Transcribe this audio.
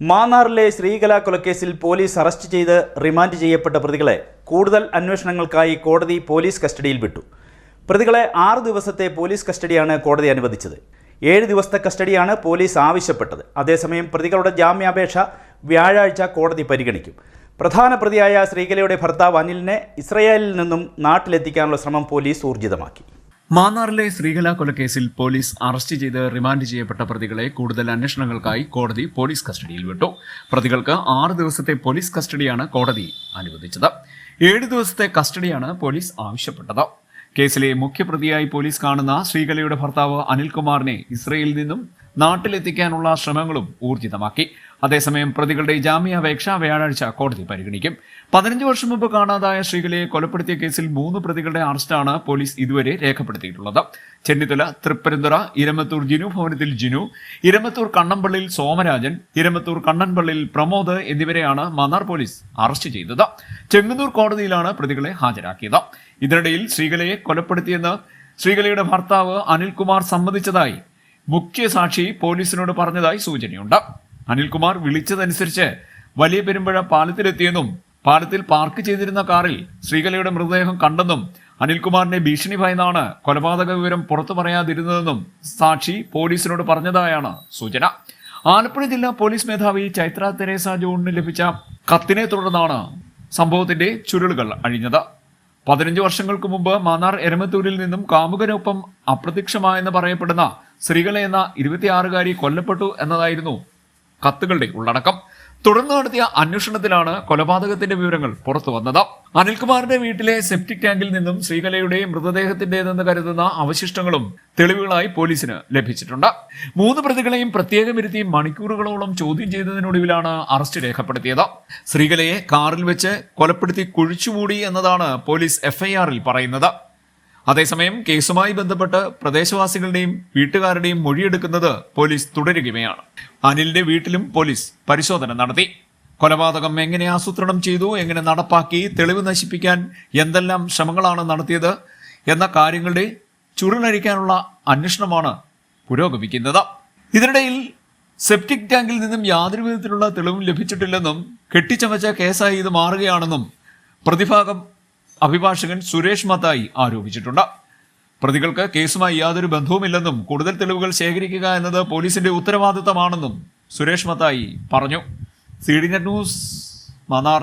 മാന്നാറിലെ ശ്രീകല കൊലക്കേസിൽ police arrest ചെയ്ത് remand ചെയ്യപ്പെട്ട പ്രതികളെ കൂടുതൽ അന്വേഷണങ്ങൾക്കായി കോടതി പോലീസ് കസ്റ്റഡിയിൽ വിട്ടു. പ്രതികളെ ആറ് ദിവസത്തെ പോലീസ് കസ്റ്റഡിയാണ് കോടതി അനുവദിച്ചത്. ഏഴ് ദിവസത്തെ കസ്റ്റഡിയാണ് പോലീസ് ആവശ്യപ്പെട്ടത്. അതേസമയം പ്രതികളുടെ ജാമ്യാപേക്ഷ വ്യാഴാഴ്ച കോടതി പരിഗണിക്കും. പ്രധാന പ്രതിയായ ശ്രീകലയുടെ ഭർത്താവ് അനിലിനെ ഇസ്രയേലിൽ നിന്നും നാട്ടിലെത്തിക്കാനുള്ള ശ്രമം പോലീസ് ഊർജിതമാക്കി. മാന്നാറിലെ ശ്രീകല കൊലക്കേസിൽ പോലീസ് അറസ്റ്റ് ചെയ്ത് റിമാൻഡ് ചെയ്യപ്പെട്ട പ്രതികളെ കൂടുതൽ അന്വേഷണങ്ങൾക്കായി കോടതി പോലീസ് കസ്റ്റഡിയിൽ വിട്ടു. പ്രതികൾക്ക് ആറ് ദിവസത്തെ പോലീസ് കസ്റ്റഡിയാണ് കോടതി അനുവദിച്ചത്. ഏഴ് ദിവസത്തെ കസ്റ്റഡിയാണ് പോലീസ് ആവശ്യപ്പെട്ടത്. കേസിലെ മുഖ്യപ്രതിയായി പോലീസ് കാണുന്ന ശ്രീകലയുടെ ഭർത്താവ് അനിൽകുമാറിനെ ഇസ്രയേലിൽ നിന്നും നാട്ടിലെത്തിക്കാനുള്ള ശ്രമങ്ങളും ഊർജിതമാക്കി. അതേസമയം പ്രതികളുടെ ജാമ്യാപേക്ഷ വ്യാഴാഴ്ച കോടതി പരിഗണിക്കും. പതിനഞ്ച് വർഷം മുമ്പ് കാണാതായ ശ്രീകലയെ കൊലപ്പെടുത്തിയ കേസിൽ മൂന്ന് പ്രതികളുടെ അറസ്റ്റാണ് പോലീസ് ഇതുവരെ രേഖപ്പെടുത്തിയിട്ടുള്ളത്. ചെന്നിത്തല തൃപ്പരന്തുറ ഇരമത്തൂർ ജിനു ഭവനത്തിൽ ജിനു ഇരമത്തൂർ കണ്ണമ്പള്ളിൽ സോമരാജൻ ഇരമത്തൂർ കണ്ണൻപള്ളിയിൽ പ്രമോദ് എന്നിവരെയാണ് മന്നാർ പോലീസ് അറസ്റ്റ് ചെയ്തത്. ചെങ്ങന്നൂർ കോടതിയിലാണ് പ്രതികളെ ഹാജരാക്കിയത്. ഇതിനിടയിൽ ശ്രീകലയെ കൊലപ്പെടുത്തിയെന്ന് ശ്രീകലയുടെ ഭർത്താവ് അനിൽകുമാർ സമ്മതിച്ചതായി മുഖ്യ സാക്ഷി പോലീസിനോട് പറഞ്ഞതായി സൂചനയുണ്ട്. അനിൽകുമാർ വിളിച്ചതനുസരിച്ച് വലിയ പെരുമ്പഴ പാലത്തിലെത്തിയെന്നും പാലത്തിൽ പാർക്ക് ചെയ്തിരുന്ന കാറിൽ ശ്രീകലയുടെ മൃതദേഹം കണ്ടെന്നും അനിൽകുമാറിനെ ഭീഷണി ഭയന്നാണ് കൊലപാതക വിവരം പുറത്തു പറയാതിരുന്നതെന്നും സാക്ഷി പോലീസിനോട് പറഞ്ഞതായാണ് സൂചന. ആലപ്പുഴ ജില്ലാ പോലീസ് മേധാവി ചൈത്ര തെരേസ ജോണിന് ലഭിച്ച കത്തിനെ തുടർന്നാണ് സംഭവത്തിന്റെ ചുരുളുകൾ അഴിഞ്ഞത്. പതിനഞ്ച് വർഷങ്ങൾക്ക് മുമ്പ് മാന്നാർ എരമത്തൂരിൽ നിന്നും കാമുകനൊപ്പം അപ്രത്യക്ഷമായെന്ന് പറയപ്പെടുന്ന ശ്രീകല എന്ന ഇരുപത്തിയാറുകാരി കൊല്ലപ്പെട്ടു എന്നതായിരുന്നു കത്തുകളുടെ ഉള്ളടക്കം. തുടർന്ന് നടത്തിയ അന്വേഷണത്തിലാണ് കൊലപാതകത്തിന്റെ വിവരങ്ങൾ പുറത്തു വന്നത്. അനിൽകുമാറിന്റെ വീട്ടിലെ സെപ്റ്റിക് ടാങ്കിൽ നിന്നും ശ്രീകലയുടെ മൃതദേഹത്തിന്റേതെന്ന് കരുതുന്ന അവശിഷ്ടങ്ങളും തെളിവുകളായി പോലീസിന് ലഭിച്ചിട്ടുണ്ട്. മൂന്ന് പ്രതികളെയും പ്രത്യേകം ഇരുത്തി മണിക്കൂറുകളോളം ചോദ്യം ചെയ്തതിനൊടുവിലാണ് അറസ്റ്റ് രേഖപ്പെടുത്തിയത്. ശ്രീകലയെ കാറിൽ വെച്ച് കൊലപ്പെടുത്തി കുഴിച്ചുമൂടി എന്നതാണ് പോലീസ് എഫ്ഐആറിൽ പറയുന്നത്. അതേസമയം കേസുമായി ബന്ധപ്പെട്ട് പ്രദേശവാസികളുടെയും വീട്ടുകാരുടെയും മൊഴിയെടുക്കുന്നത് പോലീസ് തുടരുകയാണ്. അനിലിന്റെ വീട്ടിലും പോലീസ് പരിശോധന നടത്തി. കൊലപാതകം എങ്ങനെ ആസൂത്രണം ചെയ്തു എങ്ങനെ നടപ്പാക്കി തെളിവ് നശിപ്പിക്കാൻ എന്തെല്ലാം ശ്രമങ്ങളാണ് നടത്തിയത് എന്ന കാര്യങ്ങളുടെ ചുരുളഴിക്കാനുള്ള അന്വേഷണമാണ് പുരോഗമിക്കുന്നത്. ഇതിനിടയിൽ സെപ്റ്റിക് ടാങ്കിൽ നിന്നും യാതൊരു വിധത്തിലുള്ള തെളിവും ലഭിച്ചിട്ടില്ലെന്നും കെട്ടിച്ചമച്ച കേസായി ഇത് മാറുകയാണെന്നും പ്രതിഭാഗം അഭിഭാഷകൻ സുരേഷ് മത്തായി ആരോപിച്ചിട്ടുണ്ട്. പ്രതികൾക്ക് കേസുമായി യാതൊരു ബന്ധവുമില്ലെന്നും കൂടുതൽ തെളിവുകൾ ശേഖരിക്കുക എന്നത് പോലീസിന്റെ ഉത്തരവാദിത്തമാണെന്നും സുരേഷ് മത്തായി പറഞ്ഞു. C D net news Mannar.